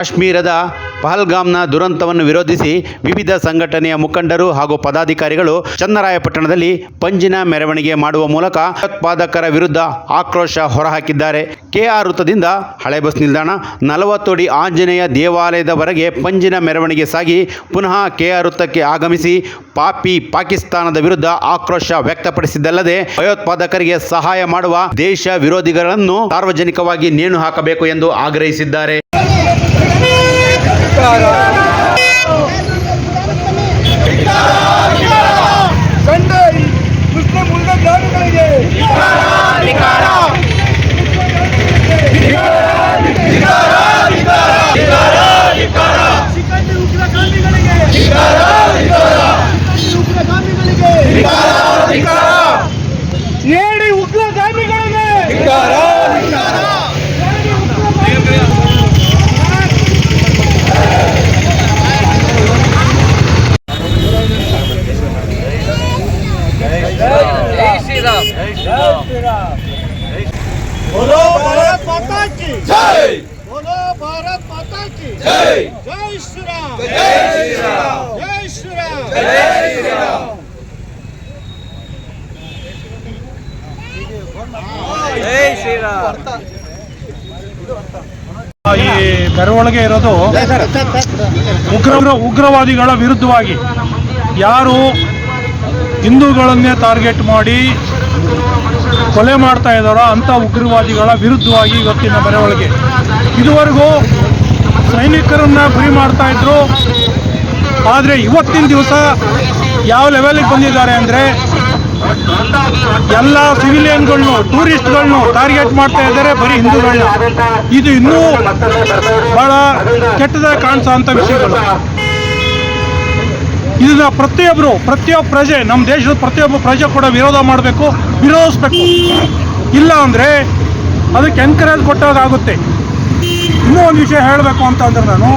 ಕಾಶ್ಮೀರದ ಪಹಲ್ಗಾಮ್ನ ದುರಂತವನ್ನು ವಿರೋಧಿಸಿ ವಿವಿಧ ಸಂಘಟನೆಯ ಮುಖಂಡರು ಹಾಗೂ ಪದಾಧಿಕಾರಿಗಳು ಚನ್ನರಾಯಪಟ್ಟಣದಲ್ಲಿ ಪಂಜಿನ ಮೆರವಣಿಗೆ ಮಾಡುವ ಮೂಲಕ ಭಯೋತ್ಪಾದಕರ ವಿರುದ್ಧ ಆಕ್ರೋಶ ಹೊರಹಾಕಿದ್ದಾರೆ. ಕೆಆರ್ ವೃತ್ತದಿಂದ ಹಳೆ ಬಸ್ ನಿಲ್ದಾಣ ನಲವತ್ತಡಿ ಆಂಜನೇಯ ದೇವಾಲಯದವರೆಗೆ ಪಂಜಿನ ಮೆರವಣಿಗೆ ಸಾಗಿ ಪುನಃ ಕೆಆರ್ ವೃತ್ತಕ್ಕೆ ಆಗಮಿಸಿ ಪಾಪಿ ಪಾಕಿಸ್ತಾನದ ವಿರುದ್ಧ ಆಕ್ರೋಶ ವ್ಯಕ್ತಪಡಿಸಿದ್ದಲ್ಲದೆ ಭಯೋತ್ಪಾದಕರಿಗೆ ಸಹಾಯ ಮಾಡುವ ದೇಶ ವಿರೋಧಿಗಳನ್ನು ಸಾರ್ವಜನಿಕವಾಗಿ ನೇಣು ಹಾಕಬೇಕು ಎಂದು ಆಗ್ರಹಿಸಿದ್ದಾರೆ. Cara! बोलो भारत माता की जय बोलो भारत माता की जय जय श्री राम जय श्री राम जय श्री राम जय श्री राम ಈ ಮೆರವಣಿಗೆ ಇರೋದು ಉಗ್ರ ಉಗ್ರವಾದಿಗಳ ವಿರುದ್ಧವಾಗಿ ಯಾರು ಹಿಂದೂಗಳನ್ನೇ ಟಾರ್ಗೆಟ್ ಮಾಡಿ ಕೊಲೆ ಮಾಡ್ತಾ ಇದ್ದಾರೋ ಅಂಥ ಉಗ್ರವಾದಿಗಳ ವಿರುದ್ಧವಾಗಿ ಇವತ್ತಿನ ಮನೆಯೊಳಗೆ ಇದುವರೆಗೂ ಸೈನಿಕರನ್ನ ಗುರಿ ಮಾಡ್ತಾ ಇದ್ರು. ಆದರೆ ಇವತ್ತಿನ ದಿವಸ ಯಾವ ಲೆವೆಲಿಗೆ ಬಂದಿದ್ದಾರೆ ಅಂದರೆ ಎಲ್ಲ ಸಿವಿಲಿಯನ್ಗಳನ್ನು ಟೂರಿಸ್ಟ್ಗಳನ್ನು ಟಾರ್ಗೆಟ್ ಮಾಡ್ತಾ ಇದ್ದಾರೆ ಬರೀ ಹಿಂದೂಗಳನ್ನ. ಇದು ಇನ್ನೂ ಬಹಳ ಕೆಟ್ಟದಾಗಿ ಕಾಣಿಸೋ ಅಂಥ ವಿಷಯಗಳು. ಇದನ್ನ ಪ್ರತಿಯೊಬ್ಬರು ಪ್ರತಿಯೊಬ್ಬ ಪ್ರಜೆ ನಮ್ಮ ದೇಶದ ಪ್ರತಿಯೊಬ್ಬ ಪ್ರಜೆ ಕೂಡ ವಿರೋಧ ಮಾಡಬೇಕು, ವಿರೋಧಿಸ್ಬೇಕು. ಇಲ್ಲ ಅಂದರೆ ಅದಕ್ಕೆ ಎನ್ಕರೇಜ್ ಕೊಟ್ಟಾಗುತ್ತೆ ಇನ್ನೂ ಒಂದು ವಿಷಯ ಹೇಳಬೇಕು ಅಂತ ಅಂದ್ರೆ ನಾನು,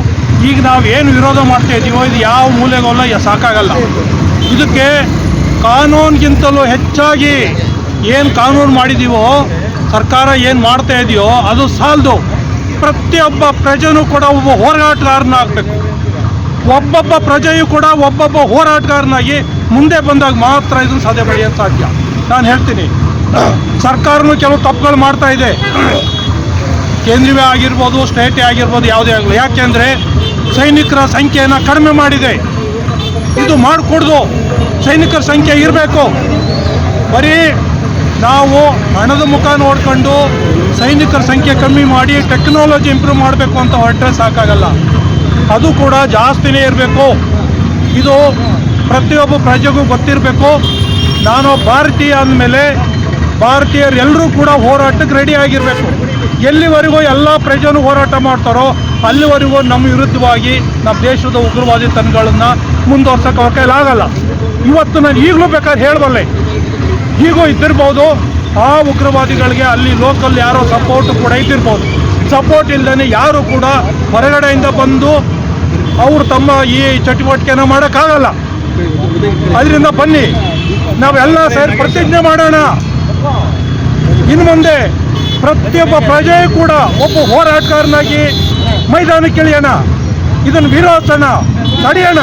ಈಗ ನಾವು ಏನು ವಿರೋಧ ಮಾಡ್ತಾ ಇದ್ದೀವೋ ಇದು ಯಾವ ಮೂಲೆಗೋಲ್ಲ ಸಾಕಾಗಲ್ಲ. ಇದಕ್ಕೆ ಕಾನೂನಿಗಿಂತಲೂ ಹೆಚ್ಚಾಗಿ ಏನು ಕಾನೂನು ಮಾಡಿದ್ದೀವೋ ಸರ್ಕಾರ ಏನು ಮಾಡ್ತಾ ಇದೆಯೋ, ಅದು ಸಾಲದು. ಪ್ರತಿಯೊಬ್ಬ ಪ್ರಜೆನೂ ಕೂಡ ಒಬ್ಬ ಹೋರಾಟಗಾರನಾಗಬೇಕು. ಒಬ್ಬೊಬ್ಬ ಪ್ರಜೆಯು ಕೂಡ ಒಬ್ಬೊಬ್ಬ ಹೋರಾಟಗಾರನಾಗಿ ಮುಂದೆ ಬಂದಾಗ ಮಾತ್ರ ಇದನ್ನು ಸಾಧ್ಯ ಪಡೆಯೋದು ಸಾಧ್ಯ. ನಾನು ಹೇಳ್ತೀನಿ, ಸರ್ಕಾರನೂ ಕೆಲವು ತಪ್ಪುಗಳು ಮಾಡ್ತಾ ಇದೆ. ಕೇಂದ್ರವೇ ಆಗಿರ್ಬೋದು ಸ್ಟೇಟೇ ಆಗಿರ್ಬೋದು, ಯಾವುದೇ ಆಗಲಿ. ಯಾಕೆಂದರೆ ಸೈನಿಕರ ಸಂಖ್ಯೆಯನ್ನು ಕಡಿಮೆ ಮಾಡಿದೆ. ಇದು ಮಾಡಿಕೊಡ್ದು ಸೈನಿಕರ ಸಂಖ್ಯೆ ಇರಬೇಕು. ಬರೀ ನಾವು ಹಣದ ಮುಖ ನೋಡಿಕೊಂಡು ಸೈನಿಕರ ಸಂಖ್ಯೆ ಕಮ್ಮಿ ಮಾಡಿ ಟೆಕ್ನಾಲಜಿ ಇಂಪ್ರೂವ್ ಮಾಡಬೇಕು ಅಂತ ಹೊರಟ್ರೆ ಸಾಕಾಗಲ್ಲ. ಅದು ಕೂಡ ಜಾಸ್ತಿನೇ ಇರಬೇಕು. ಇದು ಪ್ರತಿಯೊಬ್ಬ ಪ್ರಜೆಗೂ ಗೊತ್ತಿರಬೇಕು. ನಾನು ಭಾರತೀಯ ಅಂದಮೇಲೆ ಭಾರತೀಯರು ಎಲ್ಲರೂ ಕೂಡ ಹೋರಾಟಕ್ಕೆ ರೆಡಿ ಆಗಿರಬೇಕು. ಎಲ್ಲಿವರೆಗೂ ಎಲ್ಲ ಪ್ರಜೆನೂ ಹೋರಾಟ ಮಾಡ್ತಾರೋ ಅಲ್ಲಿವರೆಗೂ ನಮ್ಮ ವಿರುದ್ಧವಾಗಿ ನಮ್ಮ ದೇಶದ ಉಗ್ರವಾದಿ ತನಗಳನ್ನು ಮುಂದುವರ್ಸೋಕೆ ಅವ್ರ ಕೈಲಾಗಲ್ಲ ಇವತ್ತು ನಾನು ಈಗಲೂ ಬೇಕಾದ್ರೆ ಹೇಳಬಲ್ಲೆ. ಹೀಗೂ ಇದ್ದಿರ್ಬೋದು, ಆ ಉಗ್ರವಾದಿಗಳಿಗೆ ಅಲ್ಲಿ ಲೋಕಲ್ ಯಾರೋ ಸಪೋರ್ಟ್ ಕೂಡ ಇದ್ದಿರ್ಬೋದು. ಸಪೋರ್ಟ್ ಇಲ್ಲದೇ ಯಾರು ಕೂಡ ಹೊರಗಡೆಯಿಂದ ಬಂದು ಅವರು ತಮ್ಮ ಈ ಚಟುವಟಿಕೆನ ಮಾಡೋಕ್ಕಾಗಲ್ಲ. ಅದರಿಂದ ಬನ್ನಿ, ನಾವೆಲ್ಲ ಸೇರಿ ಪ್ರತಿಜ್ಞೆ ಮಾಡೋಣ. ಇನ್ನು ಮುಂದೆ ಪ್ರತಿಯೊಬ್ಬ ಪ್ರಜೆಯೂ ಕೂಡ ಒಬ್ಬ ಹೋರಾಟಗಾರನಾಗಿ ಮೈದಾನಕ್ಕೆ ಇಳಿಯೋಣ ಇದನ್ನು ವಿರೋಧಿಸೋಣ ತಡೆಯೋಣ